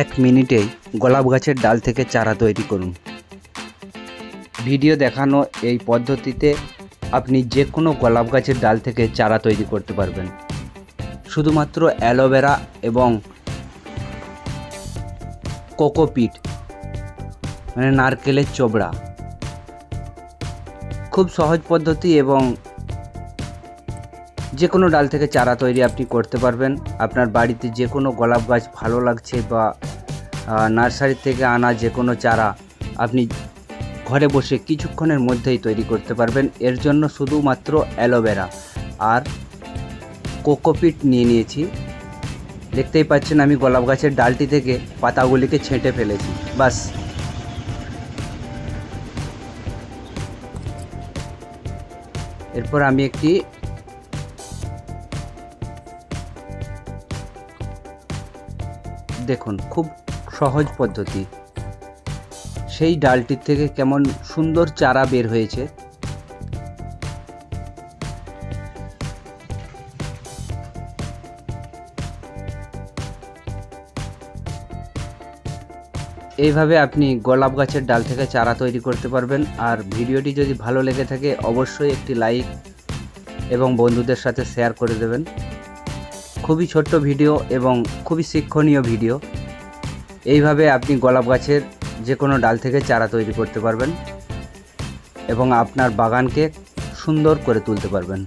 এক মিনিটেই গোলাপ গাছের ডাল থেকে চারা তৈরি করুন। ভিডিও দেখানো এই পদ্ধতিতে আপনি যে কোনো গোলাপ গাছের ডাল থেকে চারা তৈরি করতে পারবেন। শুধুমাত্র অ্যালোভেরা এবং কোকোপিট মানে নারকেলের চোবড়া খুব সহজ পদ্ধতি এবং যে কোনো ডাল থেকে চারা তৈরি আপনি করতে পারবেন। আপনার বাড়িতে যে কোনো গোলাপ গাছ ভালো লাগছে বা নার্সারি থেকে আনা যে কোনো চারা আপনি ঘরে বসে কিছুক্ষণের মধ্যেই তৈরি করতে পারবেন। এর জন্য শুধুমাত্র অ্যালোভেরা আর কোকোপিট নিয়ে নিয়েছি। দেখতেই পাচ্ছেন আমি গোলাপ গাছের ডালটি থেকে পাতাগুলিকে ছেঁটে ফেলেছি। বাস। এরপর আমি একটি দেখুন, খুব সহজ পদ্ধতি। সেই ডালটির থেকে কেমন সুন্দর চারা বের হয়েছে। এইভাবে আপনি গোলাপ গাছের ডাল থেকে চারা তৈরি করতে পারবেন। আর ভিডিওটি যদি ভালো লেগে থাকে, অবশ্যই একটি লাইক এবং বন্ধুদের সাথে শেয়ার করে দেবেন। খুবই ছোট্ট ভিডিও এবং খুবই শিক্ষণীয় ভিডিও। এইভাবে আপনি গোলাপ গাছের যে কোনো ডাল থেকে চারা তৈরি করতে পারবেন এবং আপনার বাগানকে সুন্দর করে তুলতে পারবেন।